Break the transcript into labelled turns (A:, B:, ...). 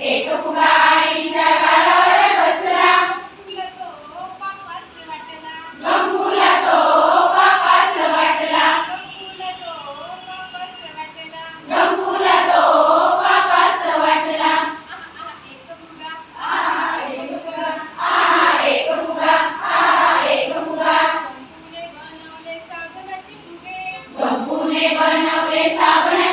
A: एक फुगा
B: आईच्या
A: બનાવે સાબણે